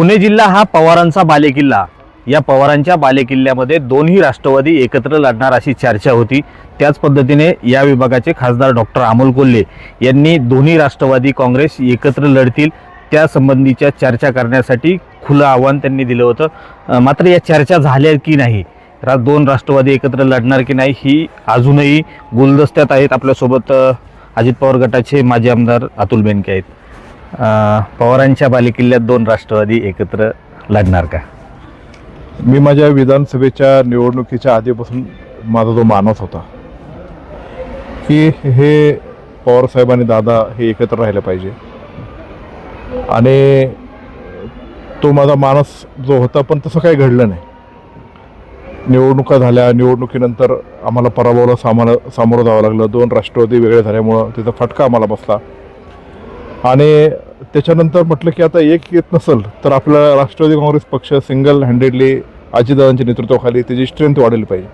पुणे जिल्हा हा पवारांचा बालेकिल्ला. या पवारांच्या बालेकिल्ल्यामध्ये दोन्ही राष्ट्रवादी एकत्र लढणार अशी चर्चा होती. त्याच पद्धतीने या विभागाचे खासदार डॉक्टर अमोल कोल्हे यांनी दोन्ही राष्ट्रवादी काँग्रेस एकत्र लढतील त्या संबंधीच्या चर्चा करण्यासाठी खुलं आव्हान त्यांनी दिलं होतं. मात्र या चर्चा झाल्या की नाही? रा दोन राष्ट्रवादी एकत्र लढणार की नाही ही अजूनही गुलदस्त्यात आहेत आपल्यासोबत अजित पवार गटाचे माजी आमदार अतुल बेनके आहेत. पवारांच्या बालेकिल्ल्यात दोन राष्ट्रवादी एकत्र लढणार का? मी माझ्या विधानसभेच्या निवडणुकीच्या आधीपासून माझा जो मानस होता की हे पवारसाहेब आणि दादा हे एकत्र राहिलं पाहिजे. आणि तो माझा मानस जो होता पण तसं काही घडलं नाही. निवडणुका झाल्या निवडणुकीनंतर आम्हाला पराभवाला सामान सामोरं जावं लागलं. दोन राष्ट्रवादी वेगळे झाल्यामुळं त्याचा फटका आम्हाला बसला. आणि त्याच्यानंतर म्हटलं की आता एक येत नसेल तर आपला राष्ट्रवादी काँग्रेस पक्ष सिंगल हँडेडली अजितदादांच्या नेतृत्वाखाली त्याची स्ट्रेंथ वाढली पाहिजे.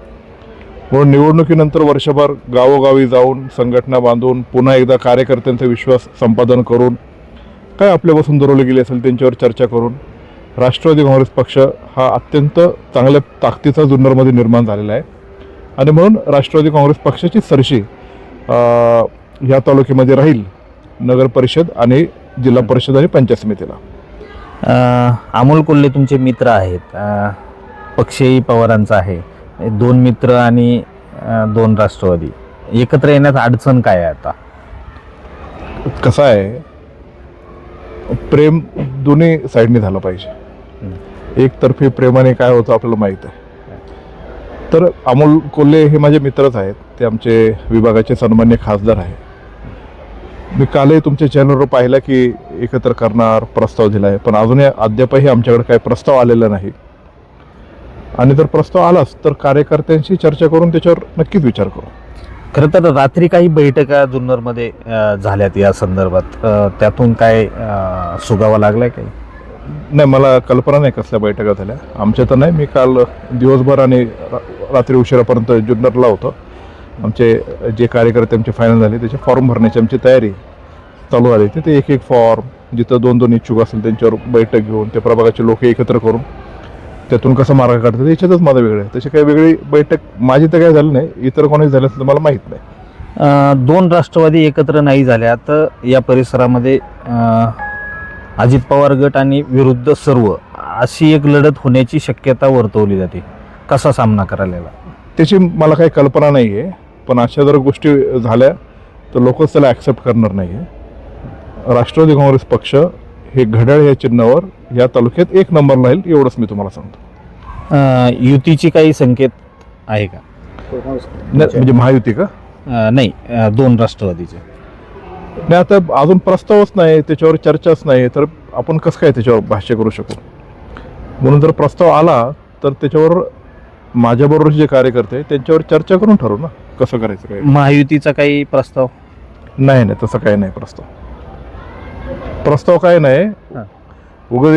म्हणून निवडणुकीनंतर वर्षभर गावोगावी जाऊन संघटना बांधून पुन्हा एकदा कार्यकर्त्यांचा विश्वास संपादन करून काय आपल्यापासून दुरवले गेले असेल त्यांच्यावर चर्चा करून राष्ट्रवादी काँग्रेस पक्ष हा अत्यंत चांगल्या ताकदीचा जुन्नरमध्ये निर्माण झालेला आहे. आणि म्हणून राष्ट्रवादी काँग्रेस पक्षाची सरशी ह्या तालुक्यामध्ये राहील. नगर परिषद आणि जिल्हा परिषद आणि पंचायत समितीला. अमोल कोल्हे तुमचे मित्र आहेत. पक्षही पवारांचा आहे. दोन मित्र आणि दोन राष्ट्रवादी. एकत्र येण्यात अडचण काय आहे आता? कसं आहे? प्रेम दोन्ही साईडने झालं पाहिजे. एकतर्फी प्रेमाने काय होतं आपल्याला माहीत आहे. तर अमोल कोल्हे हे माझे मित्रच आहेत. ते आमचे विभागाचे सन्मान्य खासदार आहे मी कालही तुमच्या चॅनलवर पाहिलं की एकत्र करणार प्रस्ताव दिला आहे पण अजूनही अद्यापही आमच्याकडे काही प्रस्ताव आलेला नाही. आणि जर प्रस्ताव आलाच तर कार्यकर्त्यांशी चर्चा करून त्याच्यावर नक्कीच विचार करू. खरं तर रात्री काही बैठका जुन्नरमध्ये झाल्यात या संदर्भात. त्यातून काय सुगावा लागलाय काही? नाही मला कल्पना नाही कसल्या बैठका झाल्या. आमच्या तर नाही. मी काल दिवसभर आणि रात्री उशिरापर्यंत जुन्नरला होतो. आमचे जे कार्यकर्ते आमचे फायनल झाले त्याचे फॉर्म भरण्याची आमची तयारी चालू होती ते. एक एक फॉर्म जिथं दोन दोन इच्छुक असेल त्यांच्यावर बैठक घेऊन त्या प्रभागाचे लोक एकत्र करून त्यातून कसं मार्ग काढतात याच्यातच माझं वेगळं आहे. तशी काही वेगळी बैठक माझी तर काही झाली नाही इतर कोणी झालं असेल तर मला माहीत नाही. दोन राष्ट्रवादी एकत्र नाही झाल्या तर या परिसरामध्ये अजित पवार गट आणि विरुद्ध सर्व अशी एक लढत होण्याची शक्यता वर्तवली जाते. कसा सामना करायला? त्याची मला काही कल्पना नाही आहे पण अशा जर गोष्टी झाल्या तर लोकच त्याला ॲक्सेप्ट करणार नाही आहे राष्ट्रवादी काँग्रेस पक्ष हे घड्याळ या चिन्हावर या तालुक्यात एक नंबर राहील एवढंच मी तुम्हाला सांगतो. युतीची काही संकेत आहे का? नाही, म्हणजे महायुती का? अं, नाही अं, दोन राष्ट्रवादीचे. नाही आता अजून प्रस्तावच नाही त्याच्यावर चर्चाच नाही तर आपण कसं काय त्याच्यावर भाष्य करू शकू? म्हणून जर प्रस्ताव आला तर त्याच्यावर माझ्याबरोबर जे कार्यकर्ते आहेत, त्यांच्यावर चर्चा करून ठरवू ना कसं करायचं काय? महायुतीचा काही प्रस्ताव? नाही नाही तसं काही नाही प्रस्ताव. प्रस्ताव काय नाही. उगाच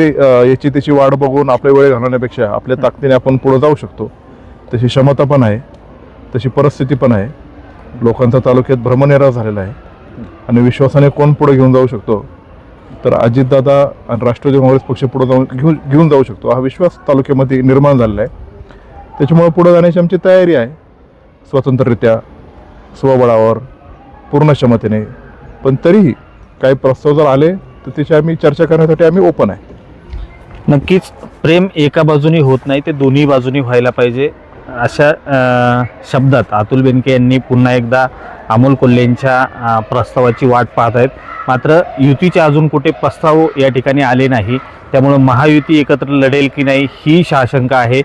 याची त्याची वाट बघून आपल्या वेळ घालवण्यापेक्षा आपल्या ताकदीने आपण पुढे जाऊ शकतो. तशी क्षमता पण आहे. तशी परिस्थिती पण आहे. लोकांचा तालुक्यात भ्रमनिरास झालेला आहे. आणि विश्वासाने कोण पुढे घेऊन जाऊ शकतो? तर अजितदादा आणि राष्ट्रवादी काँग्रेस पक्ष पुढे जाऊन घेऊन घेऊन जाऊ शकतो. हा विश्वास तालुक्यामध्ये निर्माण झालेला आहे. त्याच्यामुळे पुढे जाण्याची आमची तयारी आहे. स्वतंत्ररित्या स्वबळावर पूर्ण क्षमतेने. पण तरीही काही प्रस्ताव जर आले तर त्याची आम्ही चर्चा करण्यासाठी आम्ही ओपन आहे. नक्कीच प्रेम एका बाजूनी होत नाही ते दोन्ही बाजूनी व्हायला पाहिजे. अशा शब्दात अतुल बेनके यांनी पुन्हा एकदा अमोल कोल्हेंच्या प्रस्तावाची वाट पाहत आहेत. मात्र युतीचे अजून कुठे प्रस्ताव या ठिकाणी आले नाही. त्यामुळं महायुती एकत्र लढेल की नाही ही शाशंका आहे.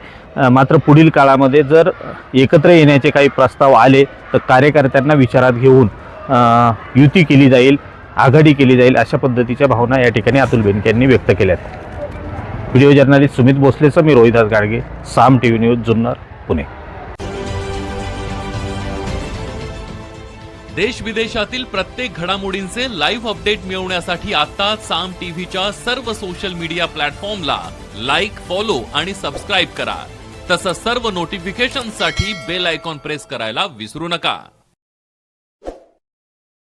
मात्र पुढील काळामध्ये जर एकत्र येण्याचे काही प्रस्ताव आले तर कार्यकर्त्यांना विचारात घेऊन युती केली जाईल. आघाडी केली जाईल अशा पद्धतीच्या भावना या ठिकाणी अतुल बेनके यांनी व्यक्त केल्यात. व्हिडिओ जर्नलिस्ट सुमित भोसलेचं मी Rohidas Gadge Saam T V news Junnar Pune. देश विदेशातील प्रत्येक घडामोडींचे लाईव्ह अपडेट मिळवण्यासाठी आता साम टीव्हीच्या सर्व सोशल मीडिया प्लॅटफॉर्मला लाईक फॉलो आणि सबस्क्राईब करा. तसंच सर्व नोटिफिकेशनसाठी बेल आयकॉन प्रेस करायला विसरू नका.